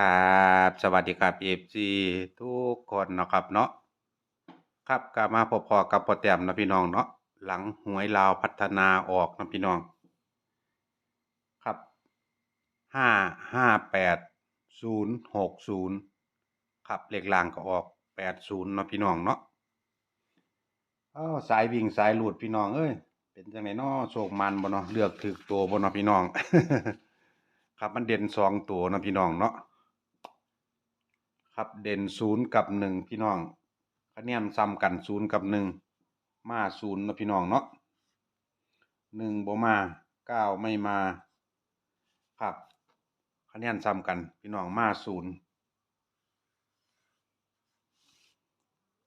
ครับสวัสดีครับเอฟซีทุกคนนะครับเนาะครับกลับมาพบๆกับพ่อแต้มนะพี่น้องเนาะหลังหวยลาวพัฒนาออกนะพี่น้อง ครับห้าห้าแปดศูนย์หกศูนย์ครับเลขล่างก็ออกแปดศูนย์นะพี่น้องเนาะอ้าวสายวิ่งสายหลุดพี่น้องเอ้ยเป็นจังไหนเนาะโชคมันบ่เนาะเลือกถึกตัวบ่เนาะพี่น้อง ครับมันเด่นสองตัวนะพี่น้องเนาะ ครับเด่นศูนย์กับหนึ่งพี่น้องคะแนนซ้ำกันศูนย์กับหนึ่งมาศูนย์นะพี่น้องเนาะหนึ่งบ่มาเก้าไม่มาครับคะแนนซ้ำกันพี่น้องมาศูนย์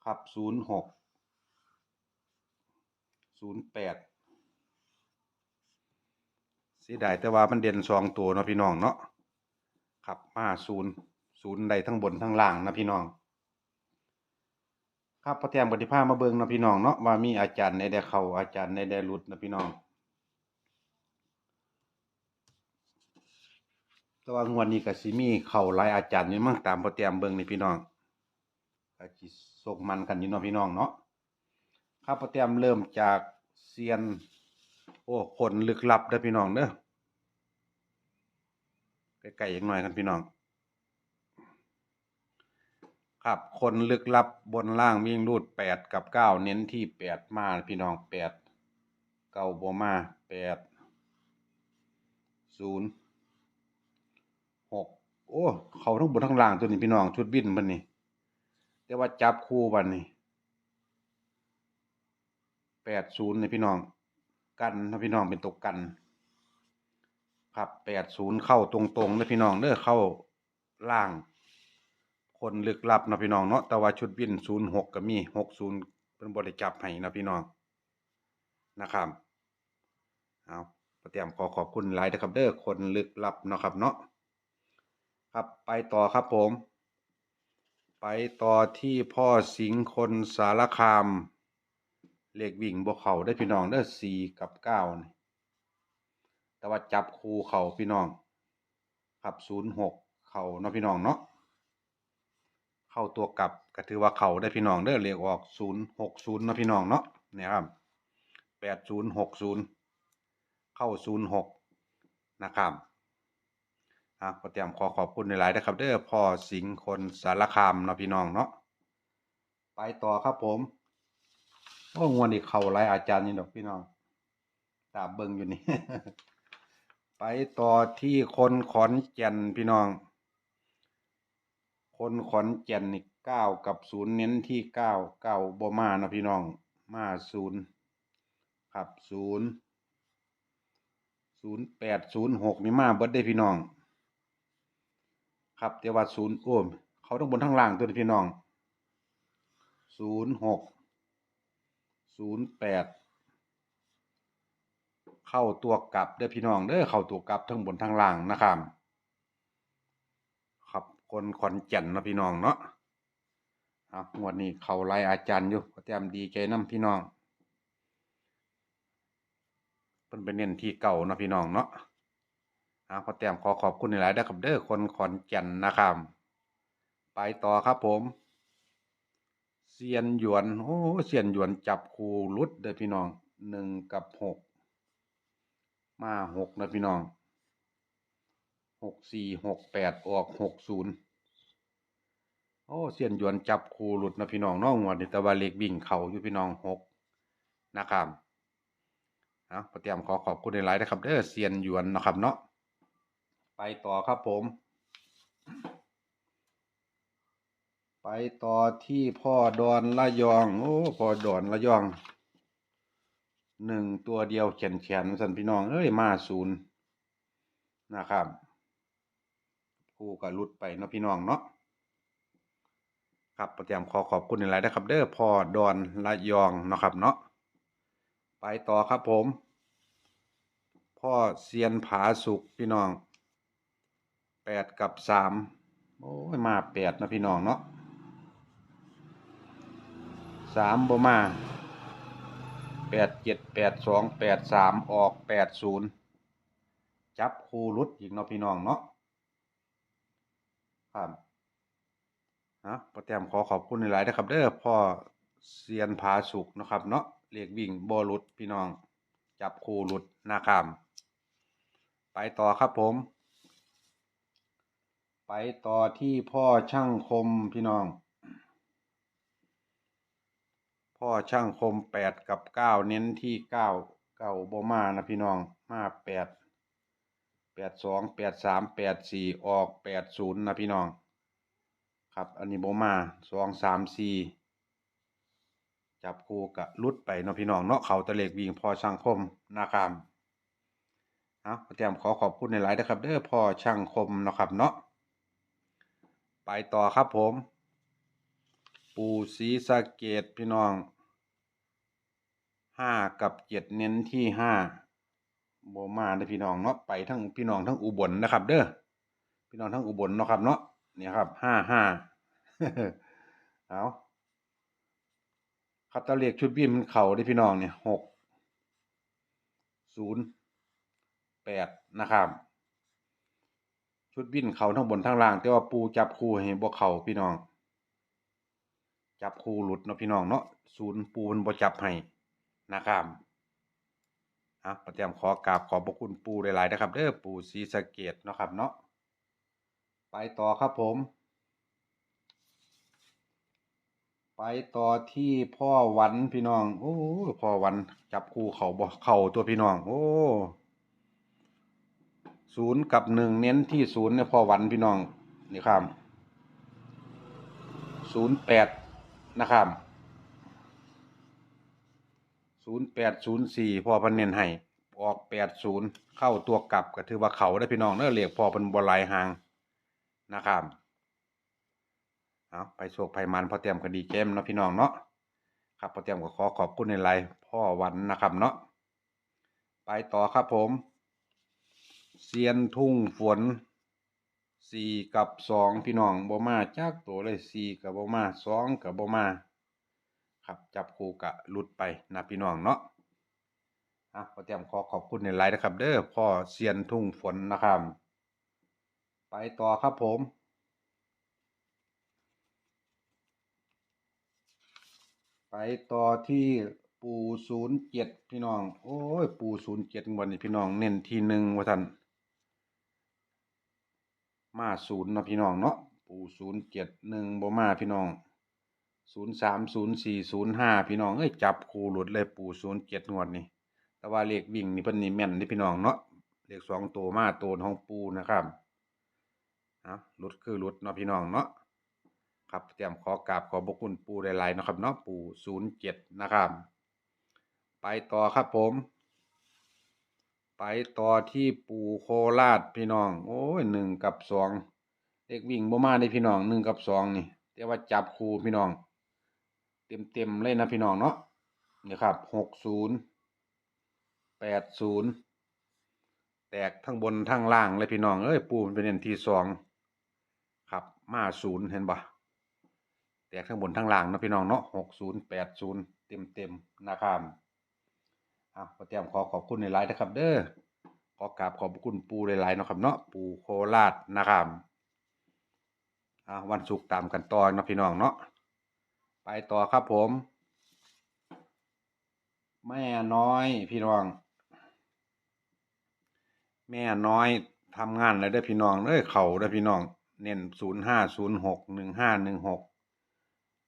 ครับศูนย์หกศูนย์แปดเสียดายแต่ว่ามันเด่นสองตัวเนาะพี่น้องเนาะครับมาศูนย์ ศูนย์ใดทั้งบนทั้งล่างนะพี่น้อง ครับพระแต้มปฏิภามาเบิงนะพี่น้องเนาะว่ามีอาจารย์ในได้เข้าอาจารย์ในได้หลุดนะพี่น้อง แต่ว่างวดนี้ก็สิมีเข้าหลายอาจารย์อยู่มั่งตามพระแต้มเบิ่งนี่พี่น้องก็สิส่งมันกันอยู่เนาะพี่น้องเนาะครับพระแต้มเริ่มจากเซียน โอ้คนลึกลับเด้อพี่น้องเด้อใกล้ๆอีกหน่อยกันพี่น้อง ครับคนลึกลับบนล่างวิ่งรูดแปดกับเก้าเน้นที่แปดมาพี่น้องแปดเก้าบมาแปดศูนย์หกโอ้เขาทั้งบนทั้งล่างตัวนี้พี่น้องชุดบินบันนี่แต่ว่าจับคู่บันนี่แปดศูนย์นี่พี่น้องกันนะพี่น้องเป็นตกกัน ครับแปดศูนย์เข้าตรงๆนะพี่น้องเด้อเข้าล่าง คนลึกลับนะพี่น้องเนาะแต่ว่าชุดวินศูนย์หกก็มีหกศูนย์เป็นบริจับให้นะพี่น้องนะครับเอาประเตรียมขอขอบคุณหลายนะครับเด้อคนลึกลับนะครับเนาะครับไปต่อครับผม ไปต่อที่พ่อสิงคนสารคาม เลขวิ่งบวเขาได้พี่น้องเด้อสี่กับเก้านี่แต่ว่าจับคูเขาพี่น้อง ครับศูนย์หกเขาเนาะพี่น้องเนาะ เข้าตัวกลับก็ถือว่าเขาได้พี่น้องเด้อเลขออกศูนย์หกศูนย์นาะพี่น้องเนาะเนี่ยครับแปดศูนย์หกศูนย์เข้าศูนย์หกนะครับอะขอเตรียมขอขอบคุณในหลายๆนะครับ เด้อพ่อสิงคนสารคามเนาะพี่น้องเนาะไปต่อครับผมโอ้งวนอีกเขาหลายอาจารย์นี่ดอกพี่น้องตาเบิ่งอยู่นี่ ไปต่อที่คนขอนแก่นพี่น้อง คนขอนแก่นนี่เก้ากับศูนย์เน้นที่เก้าเก้าบ่มานะพี่น้อง มาศูนย์ครับศูนย์ศูนย์แปดศูนย์หกนี่มาเบิดได้พี่น้อง ครับแต่ว่าศูนย์โอ้มเขาต้องบนทั้งล่างตัวนี้พี่น้องศูนย์หกศูนย์แปดเข้าตัวกลับเด้อพี่น้องเด้อเข้าตัวกลับทั้งบนทั้งล่างนะครับ คนขอนแก่นนะพี่น้องเนาะเอางวดนี้เขาไล่อาจารย์อยู่ก็เตรียมดีใจน้ำพี่น้องเพิ่นไปเน้นที่เก่านะพี่น้องเนาะเอาขอเตรียมขอขอบคุณหลายด้อครับเด้อคนขอนแก่นนะครับไปต่อครับผมเซียนหยวนโอ้เซียนหยวนจับคูรุดเด้อพี่น้องหนึ่งกับหกมาหกนะพี่น้อง หกสี่หกแปดออกหกศูนย์โอ้เสียนหยวนจับคูหลุดนะพี่น้องน้องงวดนี้แต่ว่าเลขบิ่งเขาอยู่พี่น้องหกนะครับเอาประเตรียมขอขอบคุณในไลน์นะครับเด้อเซียนหยวนนะครับเนาะไปต่อครับผม ไปต่อที่พ่อดอนละยอง โอ้พ่อดอนละยองหนึ่งตัวเดียวเขียนเขียนสันพี่น้องเอ้ยมาศูนย์นะครับ คู่กับรุดไปเนาะพี่น้องเนาะครับประเตรียมขอขอบคุณในไลน์นะครับ เด้อพ่อดอนละยองเนาะครับเนาะไปต่อครับผม พ่อเซียนผาสุกพี่น้องแปดกับสามโอ้ยมาแปดนะพี่น้องเนาะสามบ่มาแปดเจ็ดแปดสองแปดสามออกแปดศูนย์จับคู่รุดอีกเนาะพี่น้องเนาะ ครับฮะพอแต้มขอขอบคุณหลายๆนะครับ เด้อพ่อเซียนผาสุกนะครับ เนาะเรียกวิ่งบอลุดพี่น้อง จับคู่หลุดนะครับไปต่อครับผม ไปต่อที่พ่อช่างคมพี่น้อง พ่อช่างคมแปดกับเก้าเน้นที่เก้าเก้าบ่มานะพี่น้องมาแปด แปดสองแปดสามแปดสี่ออกแปดศูนย์นะพี่น้อง ครับอันนี้บ่มาสองสามสี่จับคู่กะลุดไปเนาะพี่น้องเนาะเขาตะเลกวิ่งพอช่างคมนะครับเอาเตรียมขอขอบคุณในหลายนะครับเด้อพอช่างคมเนาะครับเนาะไปต่อครับผม ปูสีสะเกตพี่น้องห้ากับเจ็ดเน้นที่ห้า บมาเด้พี่น้องเนาะไปทั้งพี่น้องทั้งอุบลนะครับ เด้อพี่น้องทั้งอุบลเนาะครับเนาะเนี่ยครับห้าห้าเอาคัตเตอร์เลียกชุดบินมันเข่าได้พี่น้องเนี่ยหกศูนย์แปดนะครับชุดบินเข่าทั้งบนทั้งล่าง แต่ว่าปูจับคู่ให้บ่เข่าพี่น้อง จับคู่หลุดเนาะพี่น้องเนาะศูนย์ปูมันบ่จับให้นะครับะประเตรียมขอกราบขอบพระคุณปูหลายๆนะครับเด้อปูศรีสะเกดเนาะครับเนาะไปต่อครับผม ไปต่อที่พ่อวันพี่น้อง โอ้พ่อวันจับคู่เขาบ่เข่าตัวพี่น้อง โอ้ศูนย์กับหนึ่งเน้นที่ศูนย์เนี่ยพ่อวันพี่น้องนี่ครับศูนย์แปดนะครับ ศูนย์แปดศูนย์สี่พ่อพันเน้นให้ออกแปดศูนย์เข้าตัวกลับก็ถือว่าเขาได้พี่น้องเนอะเรียกพ่อเป็นบอลายหางนะครับเอาไปโชคภัยมันพอเตรียมคดีเกมเนาะพี่น้องเนาะครับพอเตรียมก็ขอขอบคุณในไลน์พ่อวันนะครับเนาะไปต่อครับผมเซียนทุ่งฝนสี่กับสองพี่น้องบมาจากตัวเลยสี่กับบ่มาสองกับบ่มา ครับจับคู่กะหลุดไปนะพี่น้องเนาะอะพอเตรียมขอขอบคุณในไลน์นะครับ เด้อพ่อเซียนทุ่งฝนนะครับ ไปต่อครับผมไปต่อที่ปูศูนย์เจ็ดพี่น้อง โอ้ย ปูศูนย์เจ็ดวันนี้พี่น้องเน้นที่หนึ่งว่าท่านมาศูนย์นะพี่น้องเนาะปูศูนย์เจ็ดหนึ่งบ่มาพี่น้อง ศูนย์สามศูนย์สี่ศูนย์ห้าพี่น้องเอ้ยจับคู่หลุดเลยปูศูนย์เจ็ดงวดนี่แต่ว่าเลขวิ่งนี่เพิ่นนี่แม่นนี่พี่น้องเนาะเลขสองตัวมาตัวของปูนะครับอะหลุดคือหลุดเนาะพี่น้องเนาะครับเตรียมขอกราบขอบพระคุณปูหลายๆนะครับเนาะปูศูนย์เจ็ดนะครับ ไปต่อครับผม ไปต่อที่ปูโคราชพี่น้อง โอ้ยหนึ่งกับสองเลขวิ่งบ่มาได้พี่น้องหนึ่งกับสองนี่แต่ว่าจับคู่พี่น้อง เต็มเต็มๆเลยนะพี่น้องเนาะนี่ครับหกศูนย์แปดศูนย์แตกทั้งบนทั้งล่างเลยพี่น้อง เอ้ยปูมันเป็นเน้นที่สองครับมาศูนย์เห็นปะแตกทั้งบนทั้งล่างนะพี่น้องเนาะหกศูนย์แปดศูนย์เต็มเต็มๆนะครับอะขอเตรียมขอขอบคุณในไลน์นะครับ เด้อขอกราบขอบคุณปูหลายๆนะครับเนาะปูโคราชนะครับอะวันศุกร์ตามกันต่อเนะพี่น้องเนาะ ไปต่อครับผม แม่น้อยพี่น้อง แม่น้อยทำงานแล้วได้พี่น้องเอ้ยเข่าได้พี่น้อง เน้นศูนย์ห้าศูนย์หกหนึ่งห้าหนึ่งหก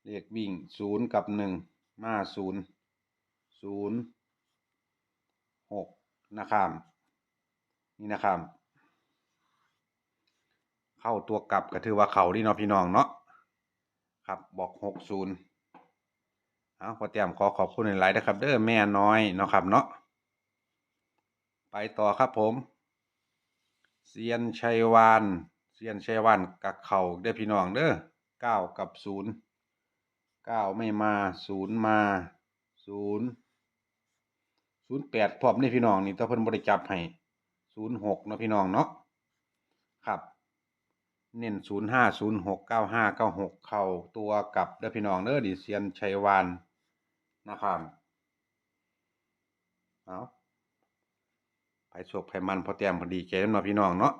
เลขวิ่งศูนย์กับหนึ่งมาศูนย์ศูนย์หกนะครับนี่นะครับเข้าตัวกลับก็ถือว่าเขาดีเนาะพี่น้องเนาะครับบอกหกศูนย์ เอาพอเตรียมขอขอบคุณในไลน์นะครับ เด้อแม่น้อยเนาะครับเนาะไปต่อครับผมเซียนชัยวานเซียนชัยวานกับเข่าเด้อพี่น้องเด้อเก้ากับศูนย์เก้าไม่มาศูนย์มาศูนย์ศูนย์แปดพร้อมนี่พี่น้องนี่ถ้าเพิ่นบริจับให้ศูนย์หกเนาะพี่น้องเนาะครับเน้นศูนย์ห้าศูนย์หกเก้าห้าเก้าหกเข้าตัวกับเด้อพี่น้องเด้อดิเซียนชัยวาน นะครับเอาไปโชคไผมันพอเตรียมพอดีเกมเนาพี่น้องเนาะ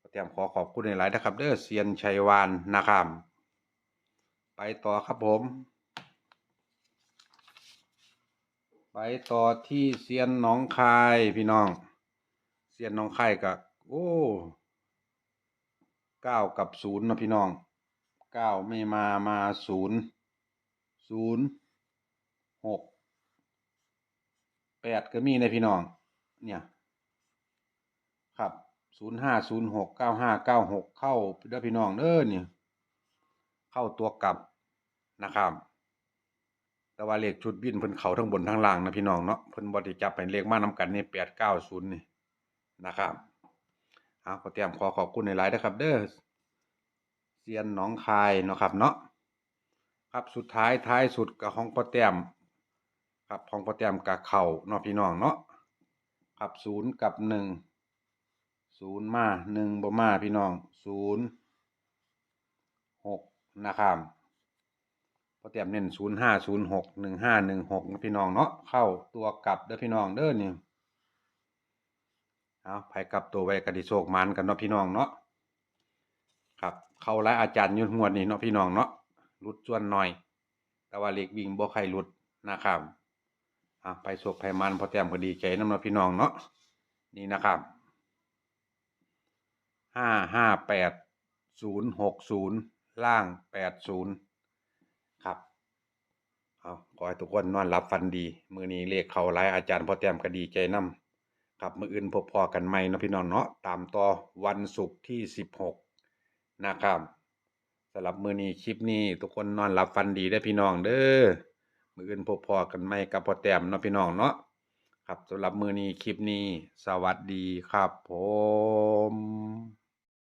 พอเตรียมขอขอบคุณในหลายนะครับ เด้อเซียนชัยวานนะครับไปต่อครับผม ไปต่อที่เซียนหนองคายพี่น้องเซียนหนองคายกับโอ้เก้ากับศูนย์นะพี่น้องเก้าไม่มามาศูนย์ศูนย์ หกแปดก็มีในพี่น้อง เนี่ย ครับศูนย์ห้าศูนย์หกเก้าห้าเก้าหกเข้าเด้อพี่น้องเด้อเนี่ย เข้าตัวกลับนะครับแต่ว่าเลขชุดวินเพิ่นเขาทั้งบนทั้งล่างนะพี่น้องเนาะเพิ่นบ่ได้จับเป็นเลขมานำกันนี่แปดเก้าศูนย์นี่นะครับเอาขอเตรียมขอขอบคุณในไลน์นะครับ เด้อเซียนหนองคายเนาะครับเนาะครับสุดท้ายท้ายสุดกับของพ่อแต้ม ครับของพอแต้มกับเข่าเนาะพี่น้องเนาะครับศูนย์กับหนึ่งศูนย์มาหนึ่งบ่มาพี่น้องศูนย์หกนะครับพอเตรียมเน้นศูนย์ห้าศูนย์หกหนึ่งห้าหนึ่งหกนะพี่น้องเนาะเข้าตัวกลับเด้อพี่น้องเด้อนี่เอาไปกลับตัวไว้กระดิโชคมันกันเนาะพี่น้องเนาะครับเข้าหลายอาจารย์อยุ่งวดนี่เนาะพี่น้องเนาะรุดส่วนหน่อย แต่ว่าเล็กวิ่งบ่ใครรุดนะครับ อะไปโชคไปมันพอเตรียมก็ดีใจน้ำเนาพี่น้องเนาะนี่นะครับห้าห้าแปดศูนย์หกศูนย์ล่างแปดศูนย์ครับเอาขอให้ทุกคนนอนหลับฝันดี มือนี้เลขเขาหลายอาจารย์พอแต้มก็ดีใจน้ำครับมืออื่นพบพอกันใหมนะพี่น้องเนาะตามต่อวันศุกร์ที่สิบหกนะครับสำหรับมือนี้คลิปนี้ ทุกคนนอนหลับฝันดีได้พี่น้องเด้อ มืออื่นพบพอกันไหม่กับพอแต้มเนาะพี่น้องเนาะครับสำหรับมือนี้คลิปนี้ สวัสดีครับผม